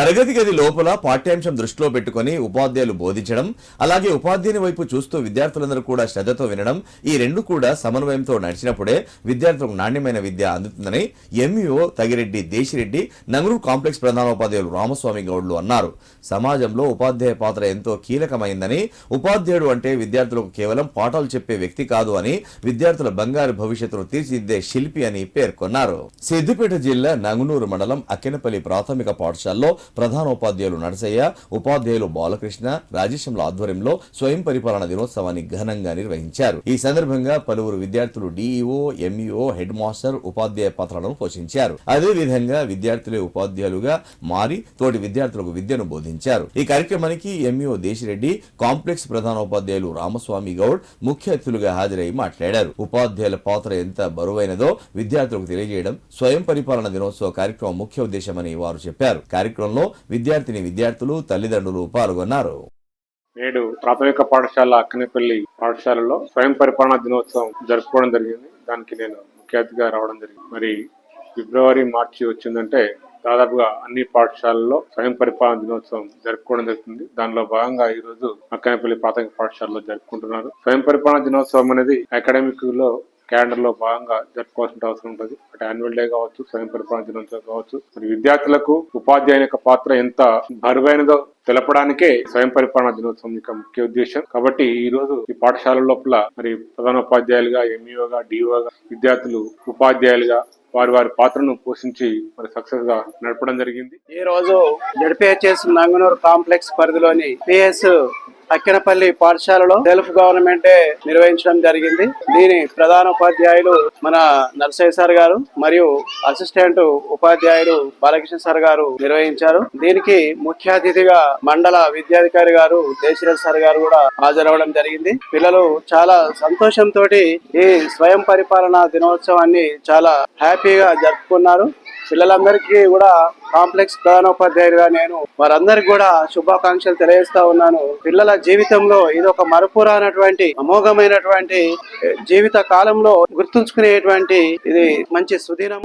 తరగతి గది లోపల పాఠ్యాంశం దృష్టిలో పెట్టుకుని ఉపాధ్యాయులు బోధించడం అలాగే ఉపాధ్యాయుని వైపు చూస్తూ విద్యార్థులందరూ కూడా శ్రద్ధతో వినడం ఈ రెండు కూడా సమన్వయంతో నడిచినప్పుడే విద్యార్థులకు నాణ్యమైన విద్య అందుతుందని ఎంఈఓ తగిరెడ్డి దేశిరెడ్డి నంగరూరు కాంప్లెక్స్ ప్రధానోపాధ్యాయులు రామస్వామి గౌడ్లు అన్నారు. సమాజంలో ఉపాధ్యాయ పాత్ర ఎంతో కీలకమైందని ఉపాధ్యాయుడు అంటే విద్యార్థులకు కేవలం పాఠాలు చెప్పే వ్యక్తి కాదు అని విద్యార్థుల బంగారు భవిష్యత్తును తీర్చిదిద్దే శిల్పి అని పేర్కొన్నారు. సిద్దిపేట జిల్లా నంగునూరు మండలం అక్కినపల్లి ప్రాథమిక పాఠశాలలో ప్రధానోపాధ్యాయులు నరసయ్య ఉపాధ్యాయులు బాలకృష్ణ రాజేశంల ఆధ్వర్యంలో స్వయం పరిపాలన దినోత్సవాన్ని ఘనంగా నిర్వహించారు. ఈ సందర్భంగా పలువురు విద్యార్థులు డీఈఓ ఎంఈఓ హెడ్ మాస్టర్ ఉపాధ్యాయ పాత్రలను పోషించారు. అదే విధంగా విద్యార్థులే ఉపాధ్యాయులుగా మారి తోటి విద్యార్థులకు విద్యను బోధించారు. ఈ కార్యక్రమానికి ఎంఈఓ దేశిరెడ్డి కాంప్లెక్స్ ప్రధానోపాధ్యాయులు రామస్వామి గౌడ్ ముఖ్య అతిథులుగా హాజరై మాట్లాడారు. ఉపాధ్యాయుల పాత్ర ఎంత బరువైనదో విద్యార్థులకు తెలియజేయడం స్వయం పరిపాలన దినోత్సవ కార్యక్రమం ముఖ్య ఉద్దేశమని వారు చెప్పారు. కార్యక్రమంలో విద్యార్థిని విద్యార్థులు తల్లిదండ్రులు పాల్గొన్నారు. నేడు ప్రాథమిక పాఠశాల అక్కనేపల్లి పాఠశాలలో స్వయం పరిపాలన దినోత్సవం జరుపుకోవడం జరిగింది. దానికి నేను ముఖ్య అతిథిగా రావడం జరిగింది. మరి ఫిబ్రవరి మార్చి వచ్చిందంటే దాదాపుగా అన్ని పాఠశాలల్లో స్వయం పరిపాలన దినోత్సవం జరుపుకోవడం జరుగుతుంది. దానిలో భాగంగా ఈ రోజు అక్కనేపల్లి ప్రాథమిక పాఠశాలలో జరుపుకుంటున్నారు. స్వయం పరిపాలన దినోత్సవం అనేది అకాడమిక్లో క్యాలెండర్లో భాగంగా జరుపుకోవాల్సిన అవసరం ఉంటుంది. అటు యాన్యువల్ డే కావచ్చు స్వయం పరిపాలన దినోత్సవం కావచ్చు. మరి విద్యార్థులకు ఉపాధ్యాయుని యొక్క పాత్ర ఎంత బరువైనదో తెలపడానికే స్వయం పరిపాలన దినోత్సవం యొక్క ముఖ్య ఉద్దేశం. కాబట్టి ఈ రోజు ఈ పాఠశాల లోపల మరి ప్రధాన ఉపాధ్యాయులుగా ఎంఈఓగా డిఓగా విద్యార్థులు ఉపాధ్యాయులుగా వారి వారి పాత్రను పోషించి మరి సక్సెస్గా నడపడం జరిగింది. ఈ రోజు జడ్పిహెచ్ఎస్ నంగనూరు కాంప్లెక్స్ పరిధిలోని పిఎస్ అక్కినపల్లి పాఠశాలలో సెల్ఫ్ గవర్నమెంట్ డే నిర్వహించడం జరిగింది. దీని ప్రధాన ఉపాధ్యాయులు మన నర్సయ్య సార్ గారు మరియు అసిస్టెంట్ ఉపాధ్యాయులు బాలకృష్ణ సార్ గారు నిర్వహించారు. దీనికి ముఖ్య అతిథిగా మండల విద్యాధికారి గారు దేశరాజ్ సార్ గారు కూడా హాజరవడం జరిగింది. పిల్లలు చాలా సంతోషంతో ఈ స్వయం పరిపాలన దినోత్సవాన్ని చాలా హ్యాపీగా జరుపుకున్నారు. పిల్లలందరికీ కూడా కాంప్లెక్స్ ప్రధానోపాధ్యాయుడిగా నేను వారందరికి కూడా శుభాకాంక్షలు తెలియజేస్తా ఉన్నాను. పిల్లల జీవితంలో ఇది ఒక మరపురానటువంటి అమోఘమైనటువంటి జీవిత కాలంలో గుర్తుంచుకునేటువంటి ఇది మంచి సుదినం.